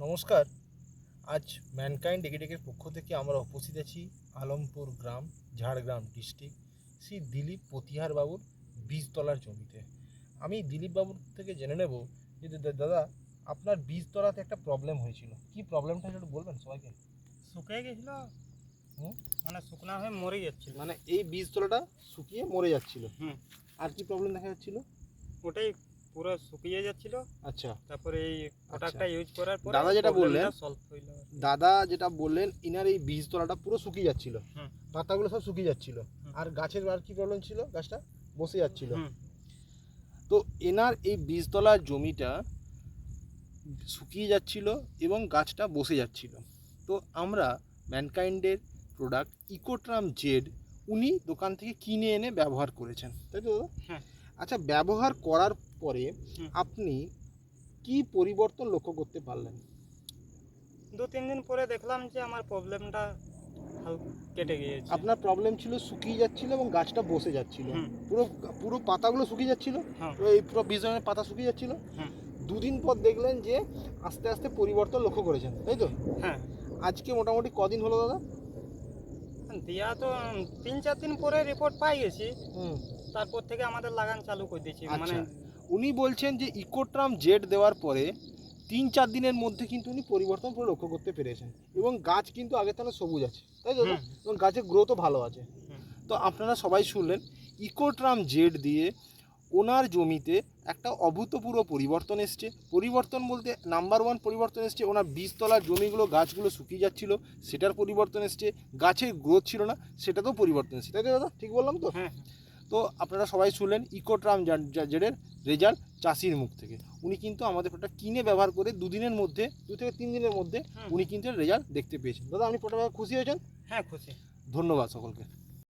নমস্কার। আজ ম্যানকাইন্ড এগ্রিটেকের পক্ষ থেকে আমরা উপস্থিত আছি আলমপুর গ্রাম ঝাড়গ্রাম ডিস্ট্রিক্ট শ্রী দিলীপ পতিহার বাবুর বীজতলার জমিতে। আমি দিলীপ বাবুর থেকে জেনে নেব যে দাদা আপনার বীজতলাতে একটা প্রবলেম হয়েছিল। কি প্রবলেমটা একটু বলবেন সবাইকে? শুকিয়ে গেছিল। হুম? মানে শুকনা হয়ে মরে যাচ্ছিল। মানে এই বীজতলাটা শুকিয়ে মরে যাচ্ছিল। হুম। আর কি প্রবলেম দেখা যাচ্ছিল? ওটাই পুরো শুকিয়ে যাচ্ছিল। আচ্ছা। তারপরে এই প্রোডাক্টটা ইউজ করার পরে দাদা যেটা বললেন, দাদা যেটা বললেন ইনার এই বীজতলাটা পুরো শুকিয়ে যাচ্ছিল। পাতাগুলো সব শুকিয়ে যাচ্ছিল। আর গাছের আর কি প্রবলেম ছিল? গাছটা বসে যাচ্ছিল। তো এনার এই বীজতলা জমিটা শুকিয়ে যাচ্ছিল এবং গাছটা বসে যাচ্ছিল। তো আমরা ম্যানকাইন্ডের প্রোডাক্ট ইকোট্রাম জেড উনি দোকান থেকে কিনে এনে ব্যবহার করেছেন। তাই তো হ্যাঁ। আচ্ছা ব্যবহার করার পরে আপনি কি পরিবর্তন লক্ষ্য করতে পারলেন? দু তিন দিন পরে দেখলাম যে আমার প্রবলেমটা কেটে গিয়েছে। আপনার প্রবলেম ছিল শুকিয়ে যাচ্ছিল এবং গাছটা বসে যাচ্ছিল। পুরো পুরো পাতাগুলো শুকিয়ে যাচ্ছিল? হ্যাঁ। এই পুরো বীজনের পাতা শুকিয়ে যাচ্ছিল? দুদিন পর দেখলেন যে আস্তে আস্তে পরিবর্তন লক্ষ্য করেছেন তাই তো? হ্যাঁ। আজকে মোটামুটি কদিন হলো দাদা? দিয়া তো তিন চার দিন পরে রিপোর্ট পাই গেছি। তারপর থেকে আমাদের লাগান চালু করে দিয়েছি। মানে আচ্ছা। উনি বলছেন যে ইকোট্রাম জেড দেওয়ার পরে তিন চার দিনের মধ্যে কিন্তু উনি পরিবর্তন পুরো লক্ষ্য করতে পেরেছেন। এবং গাছ কিন্তু আগের থেকে সবুজ আছে। তাই তো? এবং গাছের গ্রোথও ভালো আছে। তো আপনারা সবাই শুনলেন ইকোট্রাম জেড দিয়ে ওনার জমিতে একটা অভূতপূর্ব পরিবর্তন এসছে। পরিবর্তন বলতে নাম্বার ওয়ান পরিবর্তন এসছে ওনার বীজতলার জমিগুলো গাছগুলো শুকিয়ে যাচ্ছিল সেটার পরিবর্তন এসছে। গাছের গ্রোথ ছিল না সেটাতেও পরিবর্তন এসছে। তাই তো দাদা ঠিক বললাম তো? হ্যাঁ তো আপনারা সবাই শুনলেন ইকোট্রাম জেডের রেজাল্ট চাষির মুখ থেকে। উনি কিন্তু আমাদের প্রোডাক্ট কিনে ব্যবহার করে দুদিনের মধ্যে দু থেকে তিন দিনের মধ্যে উনি কিন্তু রেজাল্ট দেখতে পেয়েছেন। দাদা আপনি প্রোডাক্ট খুশি হয়েছেন? হ্যাঁ খুশি। ধন্যবাদ সকলকে।